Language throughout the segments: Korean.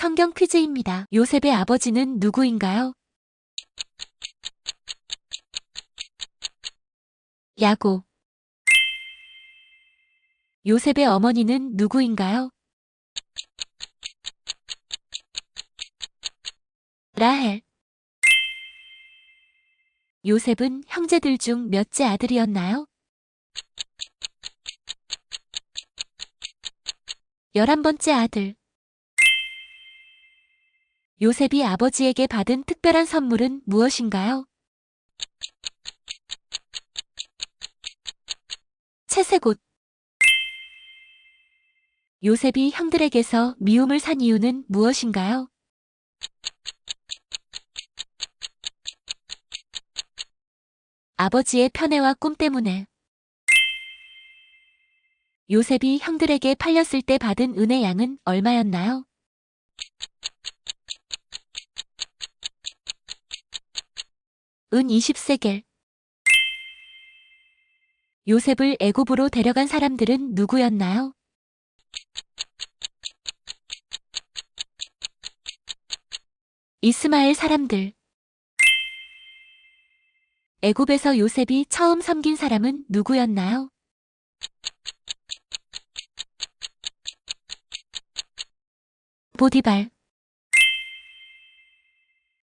성경 퀴즈입니다. 요셉의 아버지는 누구인가요? 야곱. 요셉의 어머니는 누구인가요? 라헬. 요셉은 형제들 중 몇째 아들이었나요? 열한 번째 아들. 요셉이 아버지에게 받은 특별한 선물은 무엇인가요? 채색옷. 요셉이 형들에게서 미움을 산 이유는 무엇인가요? 아버지의 편애와 꿈 때문에. 요셉이 형들에게 팔렸을 때 받은 은의 양은 얼마였나요? 은 20세겔. 요셉을 애굽으로 데려간 사람들은 누구였나요? 이스마엘 사람들. 애굽에서 요셉이 처음 섬긴 사람은 누구였나요? 보디발.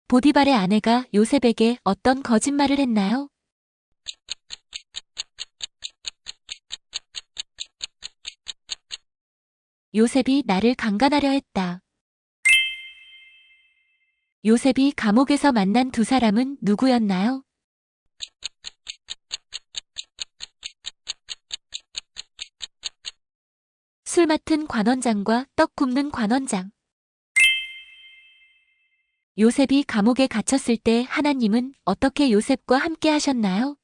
보디발의 아내가 요셉에게 어떤 거짓말을 했나요? 요셉이 나를 강간하려 했다. 요셉이 감옥에서 만난 두 사람은 누구였나요? 술 맡은 관원장과 떡 굽는 관원장. 요셉이 감옥에 갇혔을 때 하나님은 어떻게 요셉과 함께 하셨나요?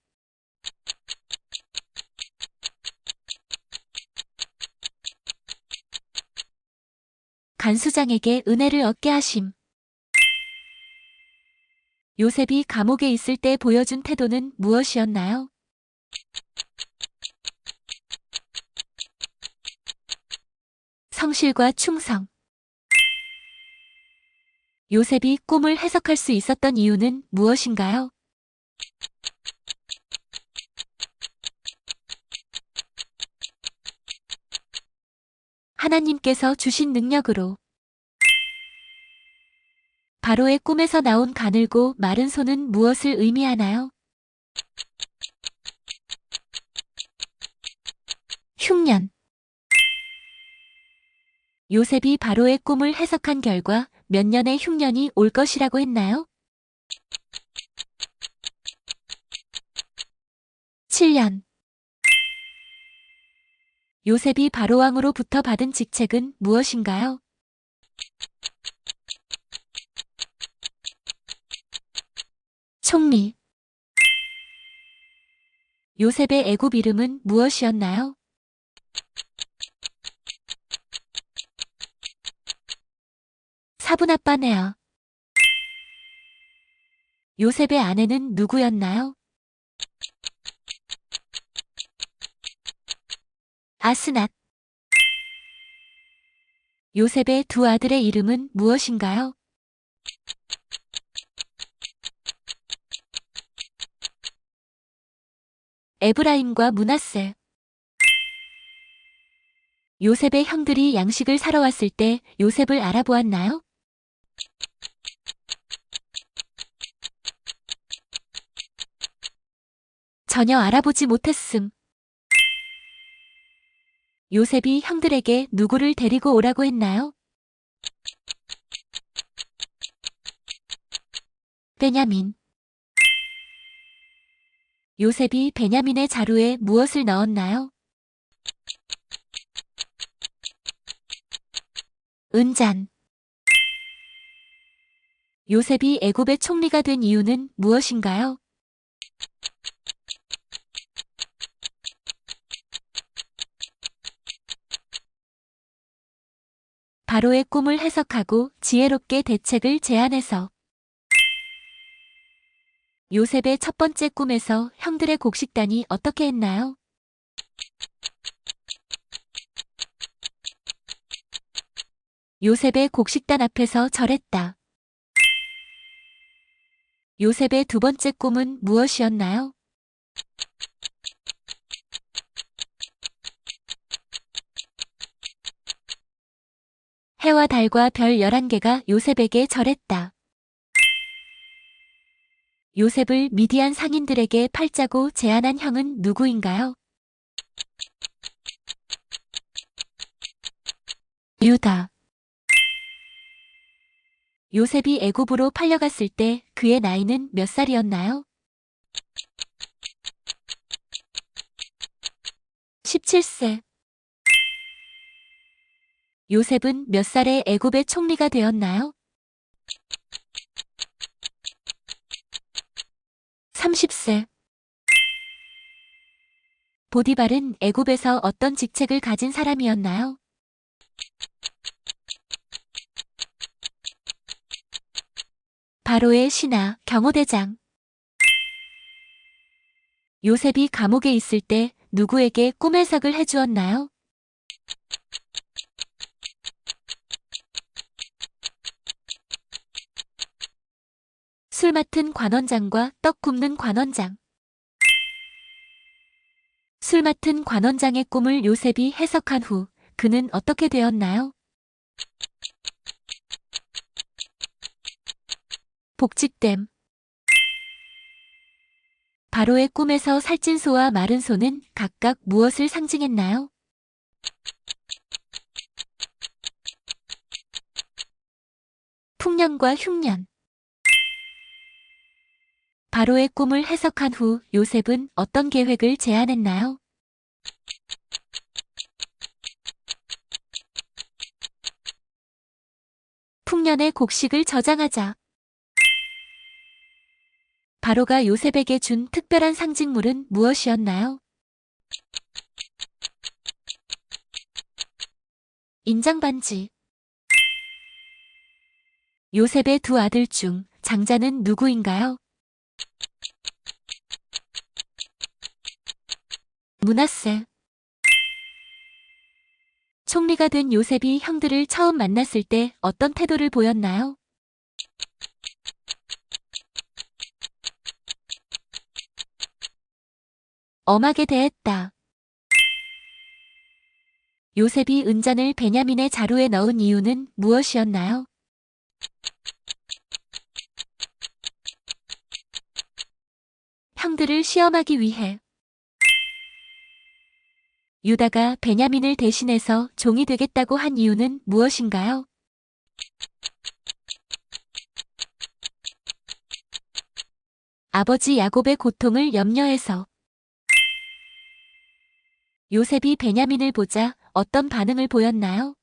간수장에게 은혜를 얻게 하심. 요셉이 감옥에 있을 때 보여준 태도는 무엇이었나요? 성실과 충성. 요셉이 꿈을 해석할 수 있었던 이유는 무엇인가요? 하나님께서 주신 능력으로 바로의 꿈에서 나온 가늘고 마른 손은 무엇을 의미하나요? 흉년 요셉이 바로의 꿈을 해석한 결과 몇 년의 흉년이 올 것이라고 했나요? 7년 요셉이 바로왕으로부터 받은 직책은 무엇인가요? 총리 요셉의 애굽 이름은 무엇이었나요? 사분 아빠네요. 요셉의 아내는 누구였나요? 아스낫. 요셉의 두 아들의 이름은 무엇인가요? 에브라임과 문하세. 요셉의 형들이 양식을 사러 왔을 때 요셉을 알아보았나요? 전혀 알아보지 못했음. 요셉이 형들에게 누구를 데리고 오라고 했나요? 베냐민. 요셉이 베냐민의 자루에 무엇을 넣었나요? 은잔. 요셉이 애굽의 총리가 된 이유는 무엇인가요? 바로의 꿈을 해석하고 지혜롭게 대책을 제안해서 요셉의 첫 번째 꿈에서 형들의 곡식단이 어떻게 했나요? 요셉의 곡식단 앞에서 절했다. 요셉의 두 번째 꿈은 무엇이었나요? 해와 달과 별 11개가 요셉에게 절했다. 요셉을 미디안 상인들에게 팔자고 제안한 형은 누구인가요? 유다. 요셉이 애굽으로 팔려갔을 때 그의 나이는 몇 살이었나요? 17세. 요셉은 몇 살에 애굽의 총리가 되었나요? 30세. 보디발은 애굽에서 어떤 직책을 가진 사람이었나요? 바로의 신하 경호대장. 요셉이 감옥에 있을 때 누구에게 꿈 해석을 해주었나요? 술 맡은 관원장과 떡 굽는 관원장. 술 맡은 관원장의 꿈을 요셉이 해석한 후 그는 어떻게 되었나요? 복직됨. 바로의 꿈에서 살찐 소와 마른 소는 각각 무엇을 상징했나요? 풍년과 흉년. 바로의 꿈을 해석한 후 요셉은 어떤 계획을 제안했나요? 풍년의 곡식을 저장하자. 바로가 요셉에게 준 특별한 상징물은 무엇이었나요? 인장반지. 요셉의 두 아들 중 장자는 누구인가요? 문하세. 총리가 된 요셉이 형들을 처음 만났을 때 어떤 태도를 보였나요? 엄하게 대했다. 요셉이 은잔을 베냐민의 자루에 넣은 이유는 무엇이었나요? 형들을 시험하기 위해. 유다가 베냐민을 대신해서 종이 되겠다고 한 이유는 무엇인가요? 아버지 야곱의 고통을 염려해서. 요셉이 베냐민을 보자 어떤 반응을 보였나요?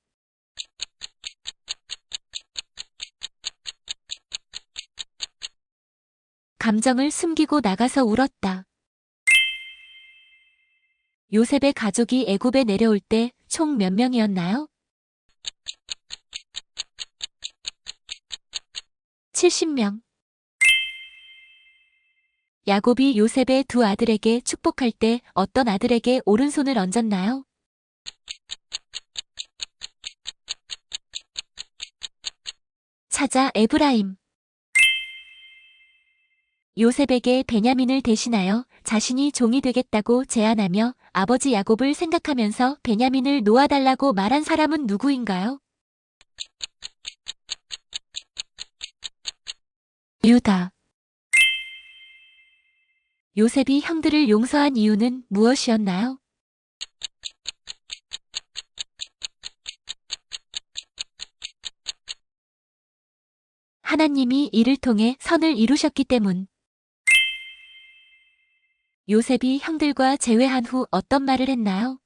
감정을 숨기고 나가서 울었다. 요셉의 가족이 애굽에 내려올 때 총 몇 명이었나요? 70명. 야곱이 요셉의 두 아들에게 축복할 때 어떤 아들에게 오른손을 얹었나요? 찾아 에브라임. 요셉에게 베냐민을 대신하여 자신이 종이 되겠다고 제안하며 아버지 야곱을 생각하면서 베냐민을 놓아달라고 말한 사람은 누구인가요? 유다. 요셉이 형들을 용서한 이유는 무엇이었나요? 하나님이 이를 통해 선을 이루셨기 때문. 요셉이 형들과 재회한 후 어떤 말을 했나요?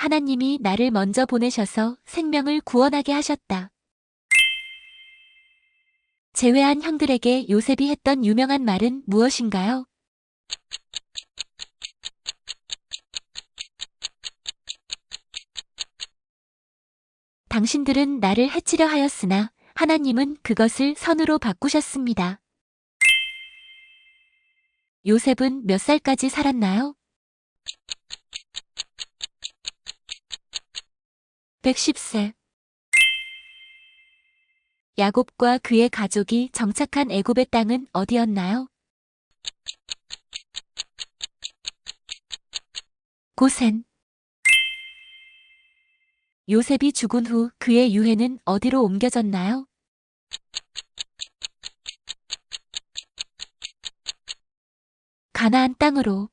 하나님이 나를 먼저 보내셔서 생명을 구원하게 하셨다. 재회한 형들에게 요셉이 했던 유명한 말은 무엇인가요? 당신들은 나를 해치려 하였으나 하나님은 그것을 선으로 바꾸셨습니다. 요셉은 몇 살까지 살았나요? 110세. 야곱과 그의 가족이 정착한 애굽의 땅은 어디였나요? 고센. 요셉이 죽은 후 그의 유해는 어디로 옮겨졌나요? 가나안 땅으로.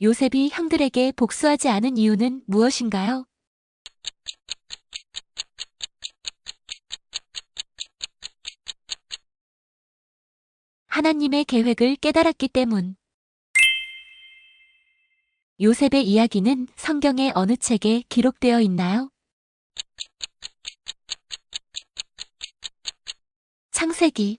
요셉이 형들에게 복수하지 않은 이유는 무엇인가요? 하나님의 계획을 깨달았기 때문. 요셉의 이야기는 성경의 어느 책에 기록되어 있나요? 창세기